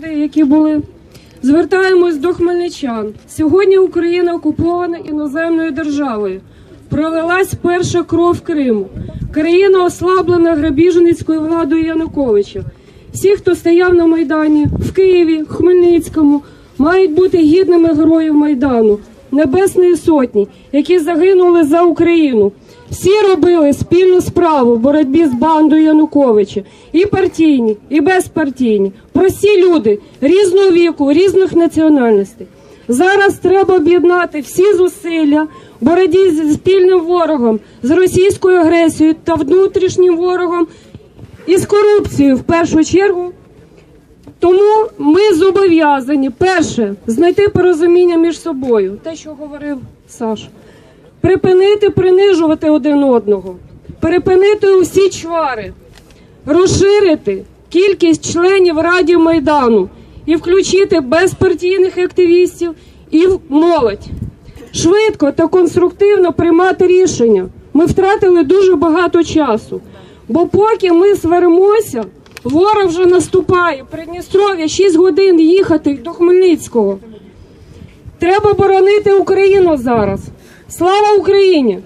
людей, які були. Звертаємось до хмельничан. Сьогодні Україна окупована іноземною державою. Пролилась перша кров Криму. Країна ослаблена грабіжницькою владою Януковича. Всі, хто стояв на Майдані в Києві, Хмельницькому, мають бути гідними героїв Майдану, Небесної Сотні, які загинули за Україну. Всі робили спільну справу в боротьбі з бандою Януковича. І партійні, і безпартійні. Прості люди різного віку, різних національностей. Зараз треба об'єднати всі зусилля в боротьбі зі спільним ворогом, з російською агресією та внутрішнім ворогом і з корупцією в першу чергу. Тому ми зобов'язані перше знайти порозуміння між собою, те, що говорив Саш, припинити принижувати один одного, припинити усі чвари, розширити кількість членів Раді Майдану і включити безпартійних активістів і молодь. Швидко та конструктивно приймати рішення. Ми втратили дуже багато часу. Бо поки ми сваримося, ворог вже наступає. Придністров'я 6 годин їхати до Хмельницького. Треба боронити Україну зараз. Слава Україні!